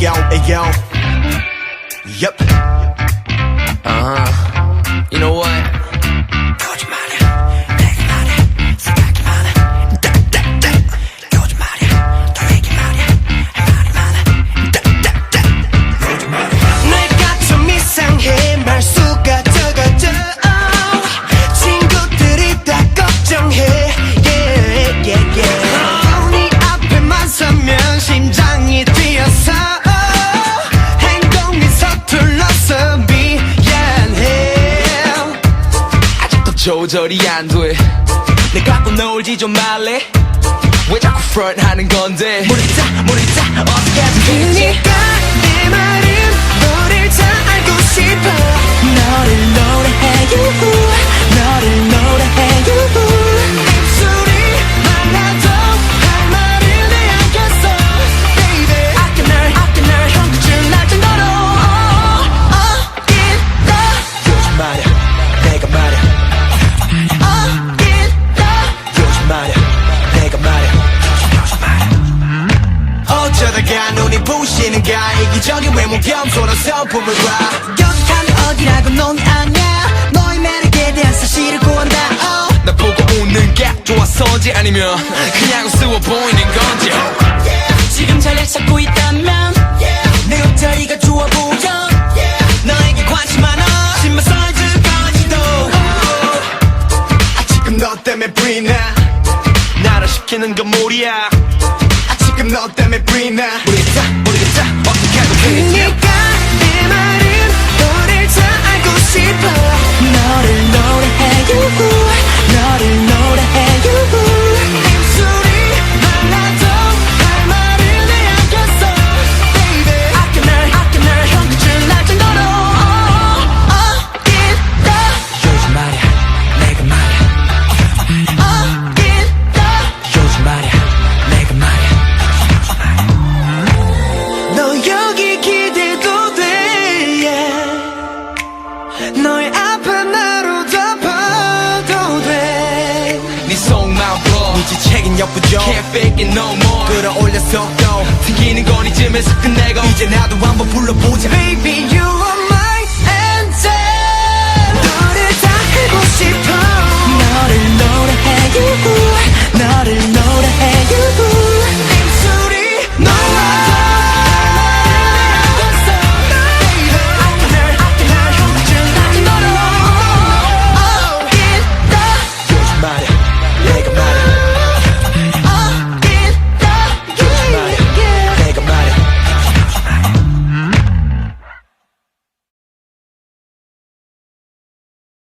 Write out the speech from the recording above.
yo, yo. Yep. Uh huh. 조절이 안 돼. 내 갖고 놀지 좀 말래. 왜 자꾸 front 하는 건데? 모르겠다, 모르겠다, 어떻게 하면 되지? 가 눈이 부시는가 이기적인 외모 겸손한 성품을 봐. 여기가 어디라고 넌 아냐? 너의 매력에 대한 사실을 구한다. oh. 나 보고 웃는 게 좋아서지 아니면 그냥 우스워 보이는 건지. 지금 자리를 찾고 있다면 내 옷자리가 좋아 보여. 너에게 관심 많아. 신발 사이즈까지도. 아 지금 너 때문에 브이나 나를 시키는 건 무리야. 아 지금 너 때문에 브이나 모르겠다, 모르겠다, 어떻게 하면 되지? 네가 내 말은 너의 앞에 나로 덮어도 돼네 속마음 불어. 네 지책인 역부족 Can't fake it no more. 끌어올려 속도 튕기는 건 이쯤에서 끝내고. 이제 나도 한번 불러보자